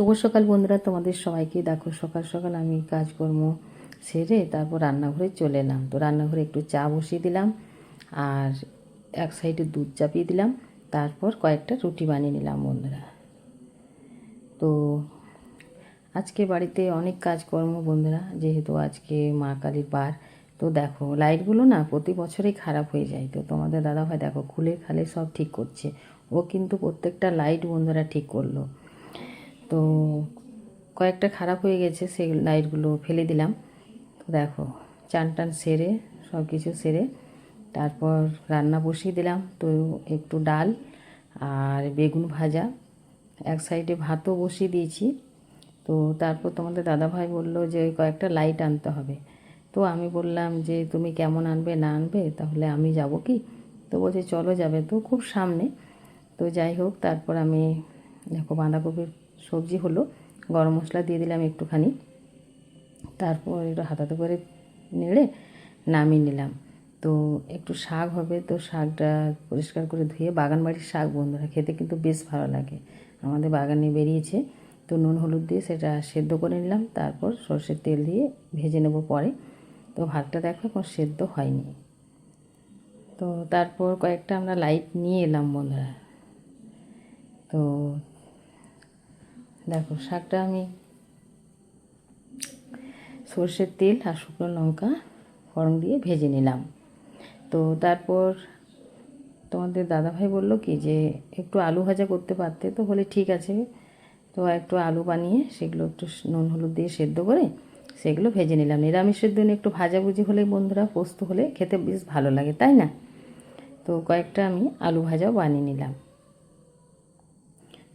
শুভ সকাল বন্ধুরা, তোমাদের সবাইকে দেখো, সকাল সকাল আমি কাজকর্ম সেরে তারপর রান্নাঘরে চলে এলাম। তো রান্নাঘরে একটু চা বসিয়ে দিলাম আর এক সাইডে দুধ চাপিয়ে দিলাম। তারপর কয়েকটা রুটি বানিয়ে নিলাম বন্ধুরা। তো আজকে বাড়িতে অনেক কাজকর্ম বন্ধুরা, যেহেতু আজকে মা কালীর বার, তো দেখো লাইটগুলো না প্রতি বছরই খারাপ হয়ে যায়। তো তোমাদের দাদাভাই দেখো, খুলে খালে সব ঠিক করছে। ও কিন্তু প্রত্যেকটা লাইট বন্ধুরা ঠিক করল। তো কয়েকটা খারাপ হয়ে গেছে, সেই লাইটগুলো ফেলে দিলাম। তো দেখো, চান টান সেরে সব কিছু সেরে তারপর রান্না বসিয়ে দিলাম। তো একটু ডাল আর বেগুন ভাজা, এক সাইডে ভাতও বসিয়ে দিয়েছি। তো তারপর তোমাদের দাদাভাই বলল যে কয়েকটা লাইট আনতে হবে। তো আমি বললাম যে, তুমি কেমন আনবে, না আনবে, তাহলে আমি যাব কি? তো বলছে, চলো যাবে। তো খুব সামনে। তো যাই হোক, তারপর আমি দেখো বাঁধাকপির সবজি হলো, গরম মশলা দিয়ে দিলাম একটুখানি। তারপর একটু হাতাতে করে নেড়ে নামিয়ে নিলাম। তো একটু শাক হবে, তো শাকটা পরিষ্কার করে ধুয়ে বাগান বাড়ির শাক বন্ধুরা, খেতে কিন্তু বেশ ভালো লাগে। আমাদের বাগানে বেরিয়েছে, তো নুন, হলুদ দিয়ে সেটা সেদ্ধ করে নিলাম। তারপর সর্ষের তেল দিয়ে ভেজে নেব পরে। তো ভাতটা দেখো এখন সেদ্ধ হয়নি। তো তারপর কয়েকটা আমরা লাইট নিয়ে এলাম বন্ধুরা। তো দেখো, শাকটা আমি সর্ষের তেল আর শুকনো লঙ্কা ফড়ং দিয়ে ভেজে নিলাম। তো তারপর তোমাদের দাদাভাই বলল কি যে, একটু আলু ভাজা করতে পারতে? তো বলে, ঠিক আছে। তো একটু আলু বানিয়ে সেগুলো একটু নুন হলুদ দিয়ে সেদ্ধ করে সেগুলো ভেজে নিলাম। নিরামিষের দিন একটু ভাজাভুজি হলে বন্ধুরা, পোস্ত হলে খেতে বেশ ভালো লাগে, তাই না? তো কয়েকটা আমি আলু ভাজাও বানিয়ে নিলাম।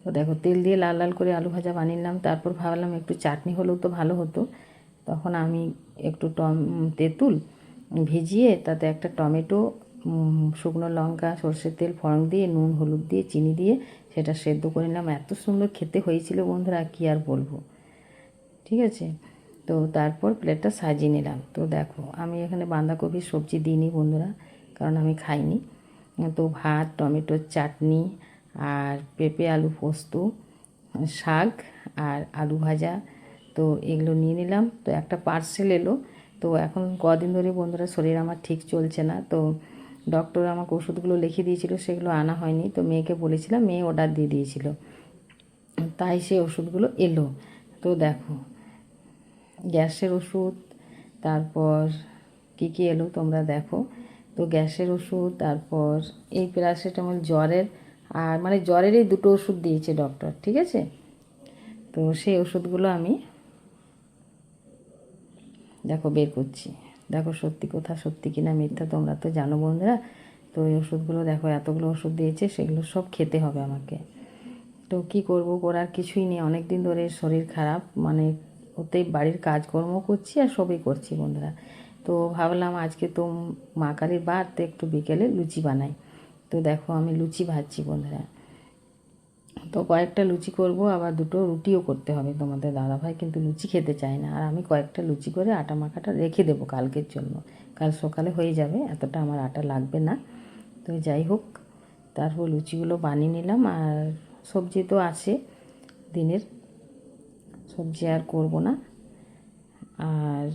তো দেখো, তেল দিয়ে লাল লাল করে আলু ভাজা বানিয়ে নিলাম। তারপর ভাবলাম একটু চাটনি হলেও তো ভালো হতো। তখন আমি একটু টম, তেঁতুল ভিজিয়ে তাতে একটা টমেটো শুকনো লঙ্কা, সর্ষের তেল, ফড়ং দিয়ে, নুন, হলুদ দিয়ে, চিনি দিয়ে সেটা সেদ্ধ করে নিলাম। এত সুন্দর খেতে হয়েছিল বন্ধুরা কী আর বলব। ঠিক আছে? তো তারপর প্লেটটা সাজিয়ে নিলাম। তো দেখো, আমি এখানে বাঁধাকপির সবজি দিইনি বন্ধুরা, কারণ আমি খাইনি। তো ভাত, টমেটোর চাটনি আর পেঁপে, আলু, পোস্ত, শাক আর আলু ভাজা। তো এগুলো নিয়ে নিলাম। তো একটা পার্সেল এলো। তো এখন কদিন ধরে বন্ধুরা শরীর আমার ঠিক চলছে না। তো ডক্টর আমাকে ওষুধগুলো লিখে দিয়েছিল, সেগুলো আনা হয়নি। তো মেয়েকে বলেছিলাম, মেয়ে অর্ডার দিয়ে দিয়েছিল। তাই সেই ওষুধগুলো এলো। তো দেখো, গ্যাসের ওষুধ, তারপর কী কী এলো তোমরা দেখো। তো গ্যাসের ওষুধ, তারপর এই প্যারাসিটামল জ্বরের আর মানে জ্বরেরই দুটো ওষুধ দিয়েছে ডক্টর ঠিক আছে? তো সেই ওষুধগুলো আমি দেখো বের করছি। দেখো সত্যি কথা, সত্যি কিনা মিথ্যা তোমরা তো জানো বন্ধুরা। তো এই ওষুধগুলো দেখো, এতগুলো ওষুধ দিয়েছে, সেগুলো সব খেতে হবে আমাকে। তো কি করব, করার কিছুই নেই। অনেক দিন ধরে শরীর খারাপ মানে ওতেই বাড়ির কাজকর্ম করছি আর সবই করছি বন্ধুরা। তো ভাবলাম আজকে তো মা কালীর বার তো একটু বিকেলে লুচি বানাই। তো দেখো আমি লুচি ভাজছি বন্ধুরা। তো কয়েকটা লুচি করব, আবার দুটো রুটিও করতে হবে। তোমাদের দাদাভাই কিন্তু লুচি খেতে চায় না। আর আমি কয়েকটা লুচি করে আটা মাখাটা রেখে দেবো কালকের জন্য। কাল সকালে হয়ে যাবে, এতটা আমার আটা লাগবে না। তো যাই হোক, তারপর লুচিগুলো বানিয়ে নিলাম। আর সবজি তো আছে দিনের, সবজি আর করব না। আর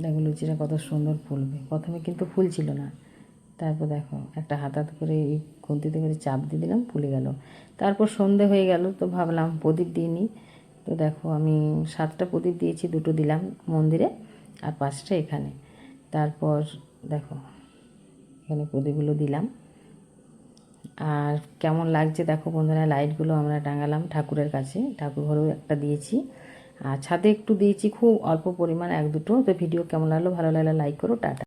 দেখো লুচিটা কত সুন্দর ফুলবে। প্রথমে কিন্তু ফুল ছিল না। তারপর দেখো, একটা হাতাতে করে এই খুন্তিতে করে চাপ দিয়ে দিলাম, ফুলে গেল। তারপর সন্ধে হয়ে গেল, তো ভাবলাম প্রদীপ দিয়ে নিই। তো দেখো, আমি সাতটা প্রদীপ দিয়েছি, দুটো দিলাম মন্দিরে আর পাঁচটা এখানে। তারপর দেখো, এখানে প্রদীপগুলো দিলাম। আর কেমন লাগছে দেখো বন্ধুরা, লাইটগুলো আমরা টাঙালাম ঠাকুরের কাছে। ঠাকুর ঘরেও একটা দিয়েছি। আর ছাদে একটু দিয়েছি, খুব অল্প পরিমাণ, এক দুটো। তো ভিডিও কেমন লাগল, ভালো লাগলে লাইক করো, টাটা।